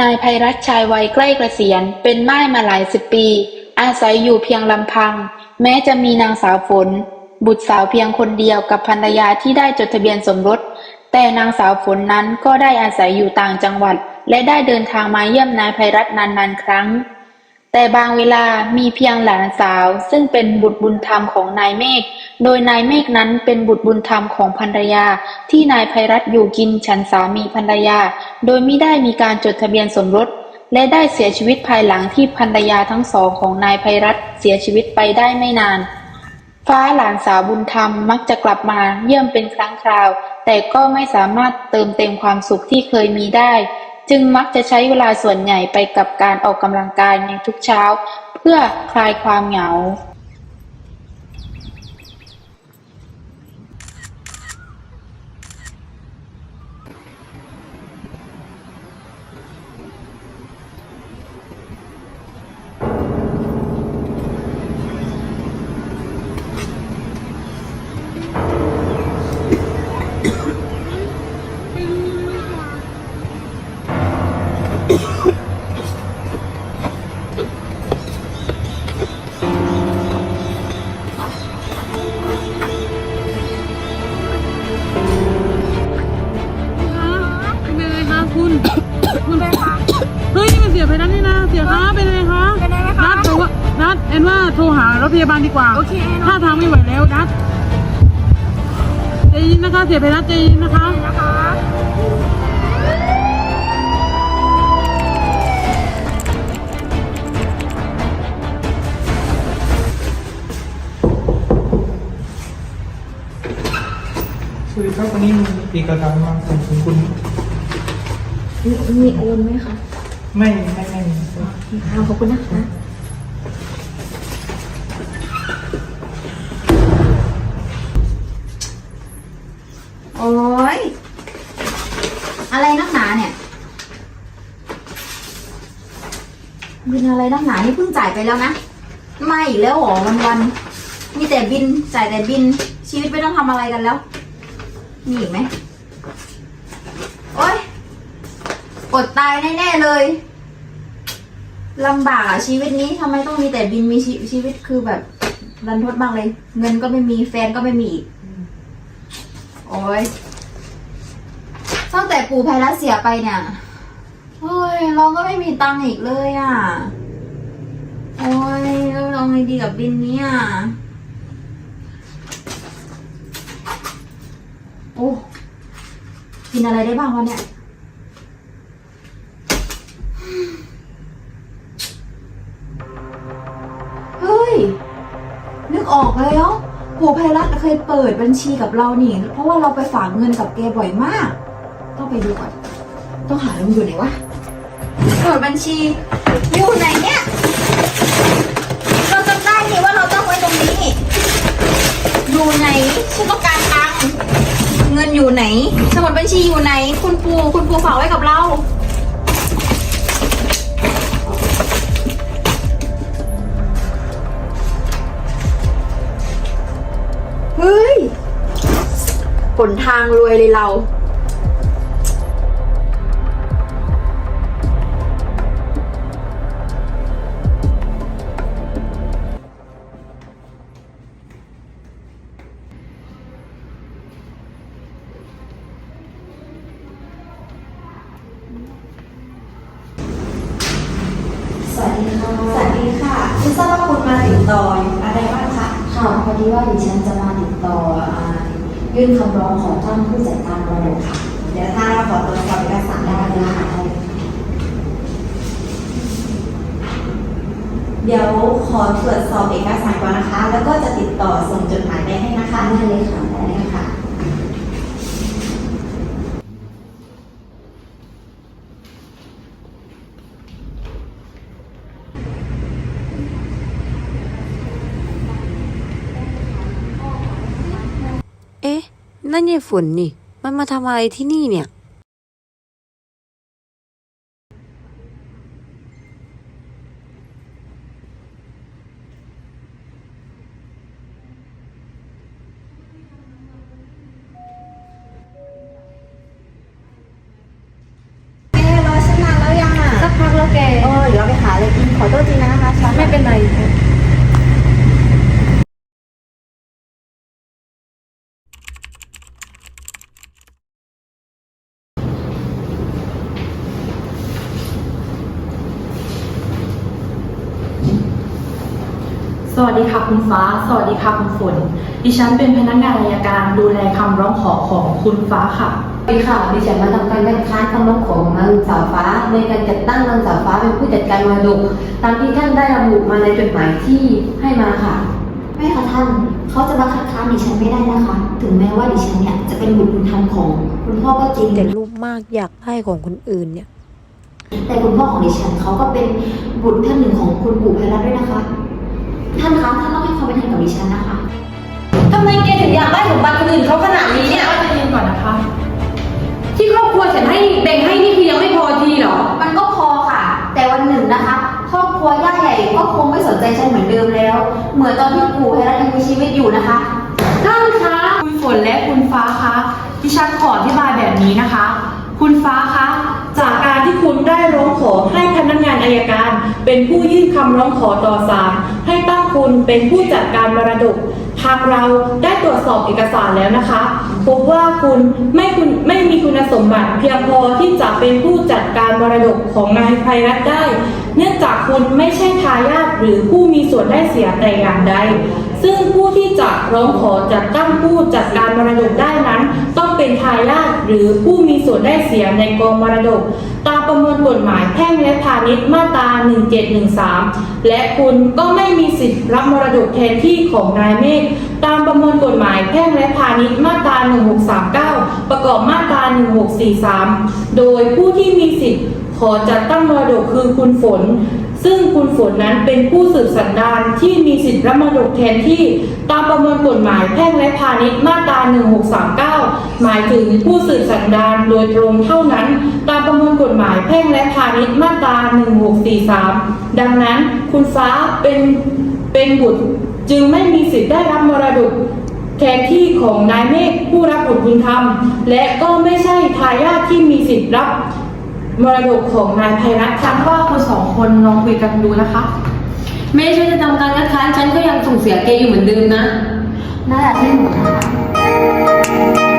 นายภัยรัตชายวัยใกล้เกษียณเป็นม่ายมาหลายสิบปี อาศัยอยู่เพียงลำพัง แม้จะมีนางสาวฝน บุตรสาวเพียงคนเดียวกับภรรยาที่ได้จดทะเบียนสมรส แต่นางสาวฝนนั้นก็ได้อาศัยอยู่ต่างจังหวัด และได้เดินทางมาเยี่ยมนายภัยรัตนานๆครั้ง แต่บางเวลามีเพียงหลานสาวซึ่งเป็นบุตรบุญธรรมของนายเมฆ โดยนายเมฆนั้นเป็นบุตรบุญธรรมของภรรยา ที่นายภัยรัตน์อยู่กินฉันสามีภรรยา โดยไม่ได้มีการจดทะเบียนสมรส และได้เสียชีวิตภายหลังที่ภรรยาทั้งสองของนายภัยรัตน์เสียชีวิตไปได้ไม่นาน ฟ้าหลานสาวบุญธรรมมักจะกลับมาเยี่ยมเป็นครั้งคราว แต่ก็ไม่สามารถเติมเต็มความสุขที่เคยมีได้ จึงมักจะใช้เวลาส่วนใหญ่ไปกับการออกกำลังกายในทุกเช้าเพื่อคลายความเหงา พยาบาลดีกว่า โอเคเนอะถ้าทางไม่ไหวแล้วนัดใจเย็นนะคะ เสียไปแล้วใจเย็นนะคะนะคะสวัสดีครับวันนี้มีเอกสารมาส่งถึงคุณ มีมีโอนไหมคะ ไม่ไม่ไม่มีมีค่ะขอบคุณนะคะ นอะไรนักหนานี่เพิ่งจ่ายไปแล้วนะ ไม่อีกแล้วหรอวันวันมีแต่บินจ่ายแต่บินชีวิตไม่ต้องทำอะไรกันแล้ว มีอีกไหมโอ๊ยอดตายแน่ๆเลยลำบากอะชีวิตนี้ทำไมต้องมีแต่บินมีชีวิตคือแบบรันทดมากเลย เงินก็ไม่มีแฟนก็ไม่มีอีกโอ๊ยตั้งแต่ปู่ภัยรัตน์เสียไปเนี่ย เฮ้ย เราก็ไม่มีตังค์อีกเลยอะ โอ๊ยแล้วเราไงดีกับบินเนี้ยโอ้กินอะไรได้บ้างวะเนี่ย เฮ้ย นึกออกเลยเนาะปู่ภัยรัตเคยเปิดบัญชีกับเรานี่ เพราะว่าเราไปฝากเงินกับแกบ่อยมาก ต้องไปดูก่อน ต้องหามันอยู่ไหนวะ เปิดบัญชี อยู่ไหนเนี่ย เราจำได้นี่ว่าเราต้องไว้ตรงนี้ อยู่ไหนฉันต้องการตังค์เงินอยู่ไหน สมุดบัญชีอยู่ไหน คุณปูคุณปูฝากไว้กับเราเฮ้ยผลทางรวยเลยเรา สวัสดีค่ะ สวัสดีค่ะไม่ทราบว่าคุณมาติดต่ออะไรบ้างคะค่ะพอดีว่าดิฉันจะมาติดต่ออ่ายื่นคำร้องขอตั้งผู้จัดการมรดกค่ะ เดี๋ยวถ้าเราขอตรวจสอบเอกสารได้ได้เลยค่ะค่ะเดี๋ยวขอตรวจสอบเอกสารก่อนนะคะ แล้วก็จะติดต่อส่งจดหมายไปให้นะคะได้เลยค่ะได้เลยค่ะ เอ๊ะ นั่นยายฝนนี่ มันมาทำอะไรที่นี่เนี่ยเอ๊ะรอฉันนานแล้วยังอะษทีนะคะฉันไม่เป็นไร วัสดีค่ะคุณฟ้า สวัสดีค่ะคุณฝน ดิฉันเป็นพนักงานอัยการดูแลคำร้องขอของคุณฟ้าค่ะ สวัสดีค่ะ ดิฉันมาทำการคัดค้านคำร้องขอของนางสาวฟ้า ในการจัดตั้งนางสาวฟ้าเป็นผู้จัดการมรดกตามที่ท่านได้ระบุมาในจดหมายที่ให้มาค่ะ ไม่ค่ะท่าน เขาจะมาคัดค้านดิฉันไม่ได้นะคะ ถึงแม้ว่าดิฉันเนี่ยจะเป็นบุตรบุญธรรมของคุณพ่อก็จริง แต่รูปมากอยากได้ของคนอื่นเนี่ย แต่คุณพ่อของดิฉันเขาก็เป็นบุตรท่านหนึ่งของคุณปู่ไพรัตน์ด้วยนะคะ ท่านคะท่านต้องให้ความเป็นธรรมกับดิฉันนะคะทำไมแกถึงอยากได้สมบัติคนอื่นเขาขนาดนี้เนี่ยว่าจะเรียนก่อนนะคะ ที่ครอบครัวฉันให้แบ่งให้นี่คือยังไม่พอทีเหรอ มันก็พอค่ะ แต่วันหนึ่งนะคะ ครอบครัวย่าใหญ่ก็คงไม่สนใจฉันเหมือนเดิมแล้ว เหมือนตอนที่ปู่ไพรัตน์ยังมีชีวิตอยู่นะคะ ท่านคะคุณฝนและคุณฟ้าคะดิฉันขออธิบายแบบนี้นะคะ คุณฟ้าคะ จากการที่คุณได้ร้องขอให้พนักงานอายการ เป็นผู้ยื่นคำร้องขอต่อศาลให้ตั้ง คุณเป็นผู้จัดการมรดก ทางเราได้ตรวจสอบเอกสารแล้วนะคะพบว่าคุณไม่คุณไม่มีคุณสมบัติเพียงพอที่จะเป็นผู้จัดการมรดกของนายไพรัตได้ เนื่องจากคุณไม่ใช่ทายาทหรือผู้มีส่วนได้เสียแต่อย่างใดซึ่งผู้ที่จะร้องขอจัดตั้งผู้จัดการมรดกได้นั้น ต้อง เป็นทายาทหรือผู้มีส่วนได้เสียในกองมรดก ตามประมวลกฎหมายแพ่งและพาณิชย์มาตรา 1713 และคุณก็ไม่มีสิทธิ์รับมรดกแทนที่ของนายเมฆตามประมวลกฎหมายแพ่งและพาณิชย์มาตรา 1639 ประกอบมาตรา 1643 โดยผู้ที่มีสิทธิ์ขอจัดตั้งมรดกคือคุณฝน ซึ่งคุณฝนนั้นเป็นผู้สืบสันดานที่มีสิทธิรับมรดกแทนที่ตามประมวลกฎหมายแพ่งและพาณิชย์มาตรา 1639 หมายถึงผู้สืบสันดานโดยตรงเท่านั้น ตามประมวลกฎหมายแพ่งและพาณิชย์มาตรา 1643 ดังนั้นคุณฟ้าเป็นเป็นบุตรจึงไม่มีสิทธิ์ได้รับมรดกแทนที่ของนายเมฆผู้รับบุตรบุญธรรม และก็ไม่ใช่ทายาทที่มีสิทธิ์รับ มรดกของนายภัยรัตน์ฉันว่าคุณสองคนลองคุยกันดูนะคะ ไม่ใช่จะทำการคัดค้านฉันก็ยังส่งเสียเกยอยู่เหมือนเดิมนะ น่าจะที่หนูนะ